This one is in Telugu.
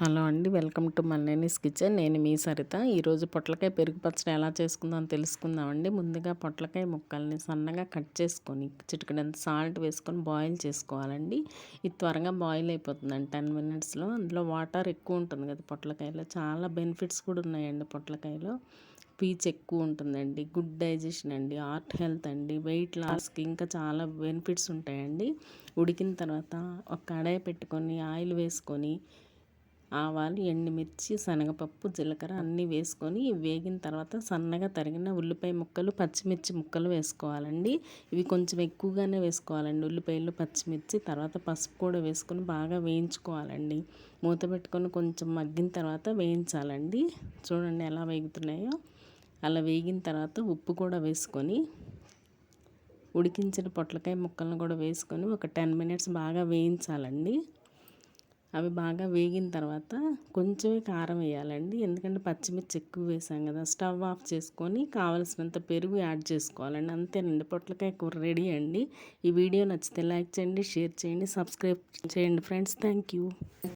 హలో అండి వెల్కమ్ టు మల్లేనిస్ కిచెన్. నేను మీ సరిత. ఈరోజు పొట్లకాయ పెరుగు పచ్చడి ఎలా చేసుకుందాం తెలుసుకుందామండి. ముందుగా పొట్లకాయ ముక్కల్ని సన్నగా కట్ చేసుకొని చిటికడంత సాల్ట్ వేసుకొని బాయిల్ చేసుకోవాలండి. ఇది త్వరగా బాయిల్ అయిపోతుందండి టెన్ మినిట్స్లో. అందులో వాటర్ ఎక్కువ ఉంటుంది కదా పొట్లకాయలో. చాలా బెనిఫిట్స్ కూడా ఉన్నాయండి పొట్లకాయలో. పీచ్ ఎక్కువ ఉంటుందండి గుడ్ డైజెషన్ అండి హార్ట్ హెల్త్ అండి వెయిట్ లాస్కి ఇంకా చాలా బెనిఫిట్స్ ఉంటాయండి. ఉడికిన తర్వాత ఒక కడాయి పెట్టుకొని ఆయిల్ వేసుకొని ఆవాలు ఎండుమిర్చి శనగపప్పు జీలకర్ర అన్నీ వేసుకొని వేగిన తర్వాత సన్నగా తరిగిన ఉల్లిపాయ ముక్కలు పచ్చిమిర్చి ముక్కలు వేసుకోవాలండి. ఇవి కొంచెం ఎక్కువగానే వేసుకోవాలండి. ఉల్లిపాయలు పచ్చిమిర్చి తర్వాత పసుపు కూడా వేసుకొని బాగా వేయించుకోవాలండి. మూత పెట్టుకొని కొంచెం మగ్గిన తర్వాత వేయించాలండి. చూడండి ఎలా వేగుతున్నాయో. అలా వేగిన తర్వాత ఉప్పు కూడా వేసుకొని ఉడికించిన పొట్లకాయ ముక్కలను కూడా వేసుకొని ఒక టెన్ మినిట్స్ బాగా వేయించాలండి. అవి బాగా వేగిన తర్వాత కొంచెమే కారం వేయాలండి. ఎందుకంటే పచ్చిమిర్చి ఎక్కువ వేసాం కదా స్టవ్ ఆఫ్ చేసుకొని కావలసినంత పెరుగు యాడ్ చేసుకోవాలండి. అంతేనండి పొట్లకాయ కూర రెడీ అండి. ఈ వీడియో నచ్చితే లైక్ చేయండి షేర్ చేయండి సబ్స్క్రైబ్ చేయండి ఫ్రెండ్స్. Thank you.